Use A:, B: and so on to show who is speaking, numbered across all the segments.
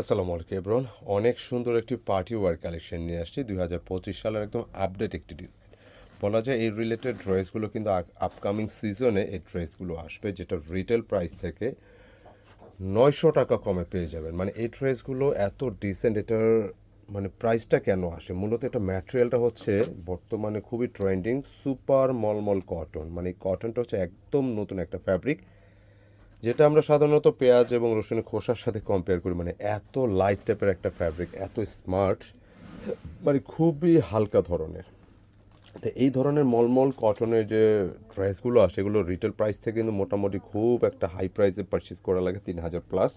A: আসসালামু আলাইকুম এব্রন অনেক সুন্দর একটি পার্টি ওয়ার কালেকশন নিয়ে আসছি। দুই হাজার পঁচিশ সালের একদম আপডেট একটি ডিজাইন বলা যায় এই রিলেটেড ড্রেসগুলো কিন্তু আপকামিং সিজনে এই ড্রেসগুলো আসবে, যেটা রিটেল প্রাইস থেকে নয়শো টাকা কমে পেয়ে যাবেন। মানে এই ড্রেসগুলো এত ডিসেন্ট এটার মানে প্রাইসটা কেন আসে? মূলত এটা ম্যাটেরিয়ালটা হচ্ছে বর্তমানে খুবই ট্রেন্ডিং সুপার মলমল কটন মানে এই কটনটা হচ্ছে একদম নতুন একটা ফ্যাব্রিক যেটা আমরা সাধারণত পেঁয়াজ এবং রসুনের খোসার সাথে কম্পেয়ার করি মানে এত লাইট টাইপের একটা ফ্যাব্রিক এত স্মার্ট মানে খুবই হালকা ধরনের। তো এই ধরনের মলমল কটনের যে ড্রেসগুলো আসে এগুলো রিটেল প্রাইস থেকে কিন্তু মোটামুটি খুব একটা হাই প্রাইসে পারচেস করা লাগে তিন হাজার প্লাস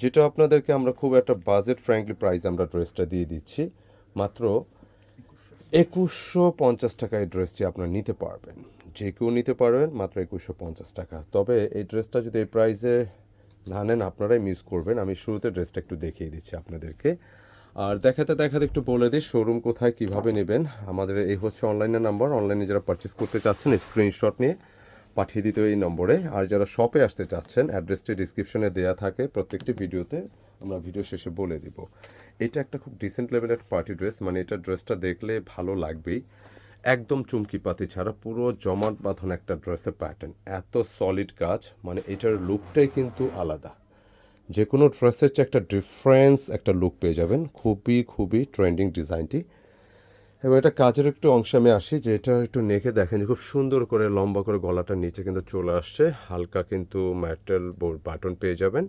A: যেটা আপনাদেরকে আমরা খুব একটা বাজেট ফ্র্যাঙ্কলি প্রাইস আমরা ড্রেসটা দিয়ে দিচ্ছি। মাত্র একুশশো পঞ্চাশ টাকা এই ড্রেসটি আপনারা নিতে পারবেন। যে কেউ নিতে পারবেন, মাত্র একুশশো পঞ্চাশ টাকা। তবে এই ড্রেসটা যদি এই প্রাইসে না নেন, আপনারাই মিস করবেন। আমি শুরুতে ড্রেসটা একটু দেখিয়ে দিচ্ছি আপনাদেরকে। আর দেখাতে দেখাতে একটু বলে দিই শোরুম কোথায় কীভাবে নেবেন। আমাদের এই হচ্ছে অনলাইনের নাম্বার অনলাইনে যারা পারচেস করতে চাচ্ছেন স্ক্রিনশট নিয়ে পাঠিয়ে দিতে এই নম্বরে। আর যারা শপে আসতে চাচ্ছেন অ্যাড্রেসটি ডিসক্রিপশনে দেওয়া থাকে। প্রত্যেকটি ভিডিওতে আমরা ভিডিও শেষে বলে দিব। এটা একটা খুব ডিসেন্ট লেভেলের পার্টি ড্রেস মানে এটা ড্রেসটা দেখলে ভালো লাগবেই। একদম চুমকি পাতি ছাড়া পুরো জমাট বাঁধন একটা ড্রেসের প্যাটার্ন এত সলিড কাজ মানে এটার লুকটাই কিন্তু আলাদা। যে কোনো ড্রেসের চেয়ে একটা ডিফারেন্স একটা লুক পেয়ে যাবেন। খুবই খুবই ট্রেন্ডিং ডিজাইনটি এবং এটা কাজের একটু অংশে আমি আসি, যে এটা একটু নেকে দেখেন যে খুব সুন্দর করে লম্বা করে গলাটা নিচে কিন্তু চলে আসছে। হালকা কিন্তু ম্যাটেল বাটন পেয়ে যাবেন।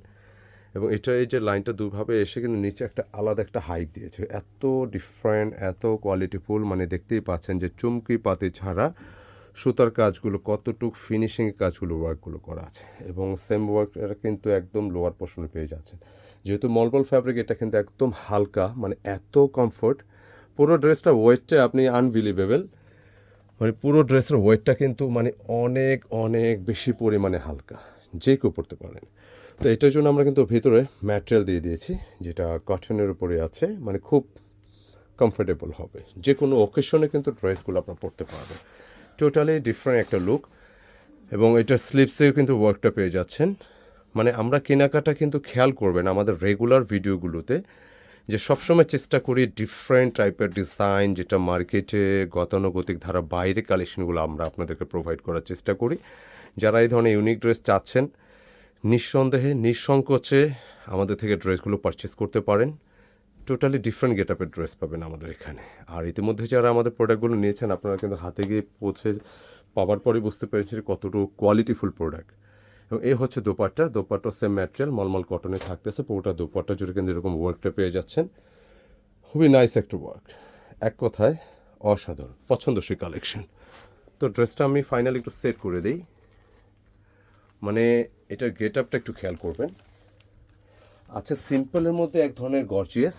A: এবং এটা এই যে লাইনটা দুভাবে এসে কিন্তু নিচে একটা আলাদা একটা হাইট দিয়েছে। এত ডিফারেন্ট এত কোয়ালিটিফুল মানে দেখতেই পাচ্ছেন যে চুমকি পাতি ছাড়া সুতার কাজগুলো, কতটুক ফিনিশিংয়ের কাজগুলো ওয়ার্কগুলো করা আছে। এবং সেম ওয়ার্ক এটা কিন্তু একদম লোয়ার পোর্শনে পেয়ে যাচ্ছেন। যেহেতু মলবল ফ্যাব্রিক এটা কিন্তু একদম হালকা মানে এত কমফোর্ট পুরো ড্রেসটা ওয়েটটা আপনি আনবিলিভেবল মানে পুরো ড্রেসের ওয়েটটা কিন্তু মানে অনেক অনেক বেশি পরিমাণে হালকা, যে কেউ পড়তে পারেন। তো এটার জন্য আমরা কিন্তু ভিতরে ম্যাটেরিয়াল দিয়ে দিয়েছি, যেটা কটনের উপরে আছে মানে খুব কমফোর্টেবল হবে। যে কোনো ওকেশনে কিন্তু ড্রেসগুলো আপনার পরতে পারবেন। টোটালি ডিফারেন্ট একটা লুক এবং এটার স্লিপসেও কিন্তু ওয়ার্কটা পেয়ে যাচ্ছেন। মানে আমরা কেনাকাটা কিন্তু খেয়াল করবেন আমাদের রেগুলার ভিডিওগুলোতে যে সবসময় চেষ্টা করি ডিফারেন্ট টাইপের ডিজাইন যেটা মার্কেটে গতানুগতিক ধারা বাইরে কালেকশনগুলো আমরা আপনাদেরকে প্রোভাইড করার চেষ্টা করি। যারা এই ধরনের ইউনিক ড্রেস চাচ্ছেন নিঃসন্দেহে, নিঃসংকোচে আমাদের থেকে ড্রেসগুলো পারচেস করতে পারেন। টোটালি ডিফারেন্ট গেট আপের ড্রেস পাবেন আমাদের এখানে। আর ইতিমধ্যে যারা আমাদের প্রোডাক্টগুলো নিয়েছেন, আপনারা কিন্তু হাতে গিয়ে পৌঁছে পাওয়ার পরে বুঝতে পেরেছেন কতটুকু কোয়ালিটিফুল প্রোডাক্ট এবং এই হচ্ছে দোপাট্টা। দোপাট্টা সেম ম্যাটেরিয়াল মলমল কটনে থাকতেছে। পুরোটা দোপাট্টা জুড়ে কিন্তু এরকম ওয়ার্কটা পেয়ে যাচ্ছেন। খুবই নাইস একটা ওয়ার্ক এক কথায় অসাধারণ, পছন্দসই কালেকশন তো ড্রেসটা আমি ফাইনালি একটু সেট করে দিই। মানে এটার গেট আপটা একটু খেয়াল করবেন। আচ্ছা সিম্পলের মধ্যে এক ধরনের গর্জিয়াস,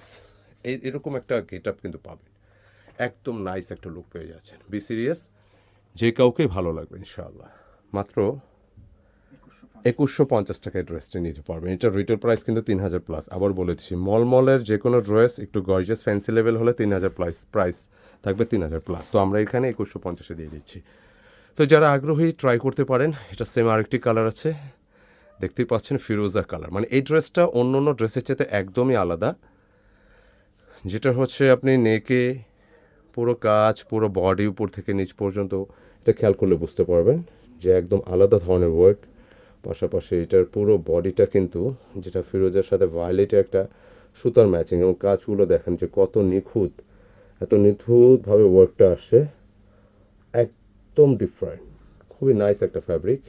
A: এই এরকম একটা গেট আপ কিন্তু পাবেন। একদম নাইস একটা লুক পেয়ে যাচ্ছেন, বি সিরিয়াস, যে কাউকেই ভালো লাগবে, ইনশাআল্লাহ। মাত্র একুশশো পঞ্চাশ টাকায় ড্রেসটা নিতে পারবেন। এটা রিটেল প্রাইস কিন্তু তিন হাজার প্লাস আবার বলেছি মলমলের যে কোনো ড্রেস একটু গর্জিয়াস ফ্যান্সি লেভেল হলে তিন হাজার প্লাস প্রাইস থাকবে তিন হাজার প্লাস তো আমরা এখানে একুশশো পঞ্চাশে দিয়ে দিচ্ছি। তো যারা আগ্রহী ট্রাই করতে পারেন। এটা সেম আরেকটি কালার আছে। দেখতেই পাচ্ছেন ফিরোজা কালার। মানে এই ড্রেসটা অন্য অন্য ড্রেসের চেয়ে একদমই আলাদা। যেটা হচ্ছে আপনি নেকে, পুরো কাজ, পুরো বডি উপর থেকে নিচ পর্যন্ত, এটা খেয়াল করলে বুঝতে পারবেন যে একদম আলাদা ধরনের ওয়ার্ক পাশাপাশি এটার পুরো বডিটা কিন্তু, যেটা ফিরোজের সাথে ভায়োলেটে একটা সুতার ম্যাচিং এবং কাজগুলো দেখেন যে কত নিখুঁত, এত নিখুঁতভাবে ওয়ার্কটা আসছে। একদম ডিফারেন্ট খুবই নাইস একটা ফ্যাব্রিক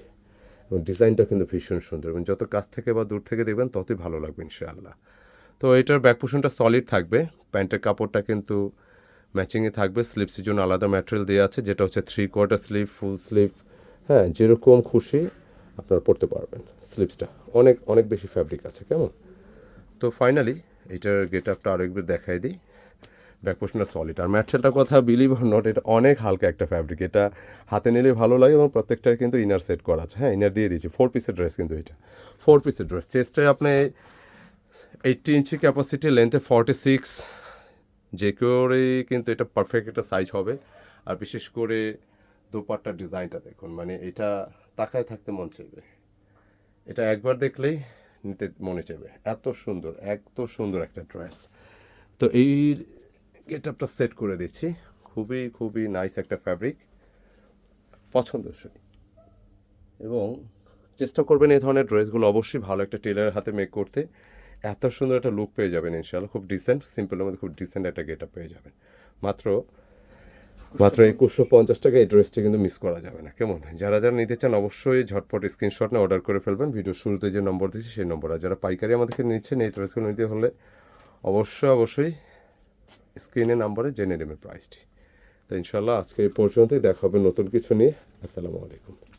A: এবং ডিজাইনটা কিন্তু ভীষণ সুন্দর এবং যত কাছ থেকে বা দূর থেকে দেখবেন ততই ভালো লাগবে ইনশাআল্লাহ। তো এটার ব্যাক সলিড থাকবে, প্যান্টের কাপড়টা কিন্তু ম্যাচিংয়ে থাকবে স্লিপসের জন্য আলাদা ম্যাটেরিয়াল দেওয়া আছে, যেটা হচ্ছে three quarter sleeve full sleeve হ্যাঁ যেরকম খুশি আপনারা পড়তে পারবেন স্লিপসটা অনেক অনেক বেশি ফ্যাব্রিক আছে, কেমন? তো ফাইনালি এটার গেট আপটা আরেকবার দেখাই দিই। ব্যাক পোর্শনটা সলিড আর ম্যাটেরিয়ালটার কথা বিলিভ অর নট এটা অনেক হালকা একটা ফ্যাব্রিক এটা হাতে নিলে ভালো লাগে এবং প্রত্যেকটার কিন্তু ইনার সেট করা আছে। হ্যাঁ ইনার দিয়ে দিয়েছি। ফোর পিসের ড্রেস কিন্তু এটা। ফোর পিসের ড্রেস চেস্টে আপনি এইটটি ইঞ্চি ক্যাপাসিটি লেন্থে ফর্টি সিক্স যে করেই কিন্তু এটা পারফেক্ট একটা সাইজ হবে। আর বিশেষ করে দোপাট্টার ডিজাইনটা দেখুন। মানে এটা তাকায় থাকতে মন চাইবে। এটা একবার দেখলেই নিতে মনে চাইবে। এত সুন্দর এত সুন্দর একটা ড্রেস তো এই গেট আপটা সেট করে দিচ্ছি। খুবই খুবই নাইস একটা ফ্যাব্রিক পছন্দসই। এবং চেষ্টা করবেন এই ধরনের ড্রেসগুলো অবশ্যই ভালো একটা টেলারের হাতে মেক করতে। এত সুন্দর একটা লুক পেয়ে যাবেন ইনশাআল্লাহ। খুব ডিসেন্ট সিম্পলের মধ্যে খুব ডিসেন্ট একটা গেট পেয়ে যাবেন। মাত্র মাত্র একুশশো পঞ্চাশ টাকা এই ড্রেসটি কিন্তু মিস করা যাবে না। কেমন? যারা যারা নিতে চান অবশ্যই ঝটপট স্ক্রিনশট নিয়ে অর্ডার করে ফেলবেন। ভিডিও শুরুতে যে নম্বর দিচ্ছি সেই নম্বর আর যারা পাইকারি আমাদেরকে নিচ্ছেন এই ড্রেসগুলো নিতে হলে অবশ্যই অবশ্যই স্ক্রিনে নাম্বারে জেনে নেবেন প্রাইসটি। তো ইনশাল্লাহ আজকে এই পর্যন্তই। দেখা হবে নতুন কিছু নিয়ে। আসসালামু আলাইকুম।